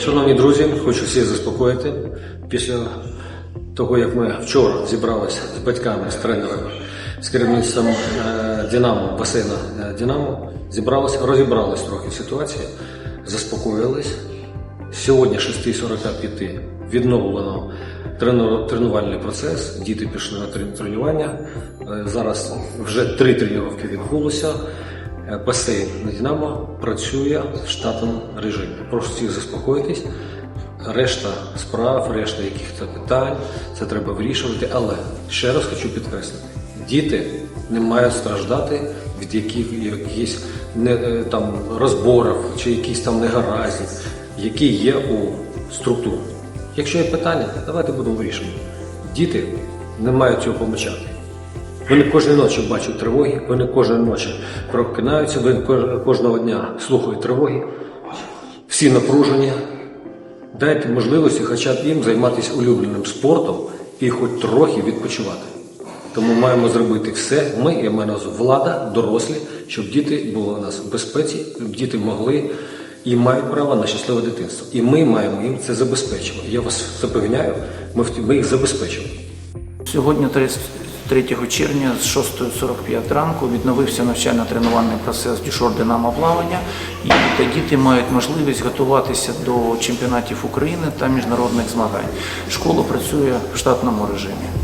Шановні друзі, хочу всіх заспокоїти. Після того, як ми вчора зібралися з батьками, з тренерами, з керівництвом е, Динамо, басейна е, Динамо, зібралися, розібрались трохи в ситуації, заспокоїлись. Сьогодні 6.45 відновлено тренувальний процес. Діти пішли на тренування. Е, Зараз вже три тренування відбулося. Е, Басейн Динамо працює в штатному режимі. Прошу всіх заспокоїтись. Решта справ, решта якихось питань, це треба вирішувати. Але ще раз хочу підкреслити: діти не мають страждати від яких, якихось не, е, там, розборів чи якісь там негараздів, які є у структурі. Якщо є питання, давайте будемо вирішувати. Діти не мають цього помічати. Вони кожної ночі бачать тривоги, вони кожної ночі прокинаються, вони кожного дня слухають тривоги, всі напружені. Дайте можливості хоча б їм займатися улюбленим спортом і хоч трохи відпочивати. Тому маємо зробити все, ми, я маю на увазі влада, дорослі, щоб діти були у нас в безпеці, щоб діти могли і мають право на щасливе дитинство. І ми маємо їм це забезпечувати. Я вас запевняю, ми, їх забезпечимо. Сьогодні, 33 червня, з 6.45 ранку, відновився навчально-тренувальний процес дюшор Динамо плавання, і та діти мають можливість готуватися до чемпіонатів України та міжнародних змагань. Школа працює в штатному режимі.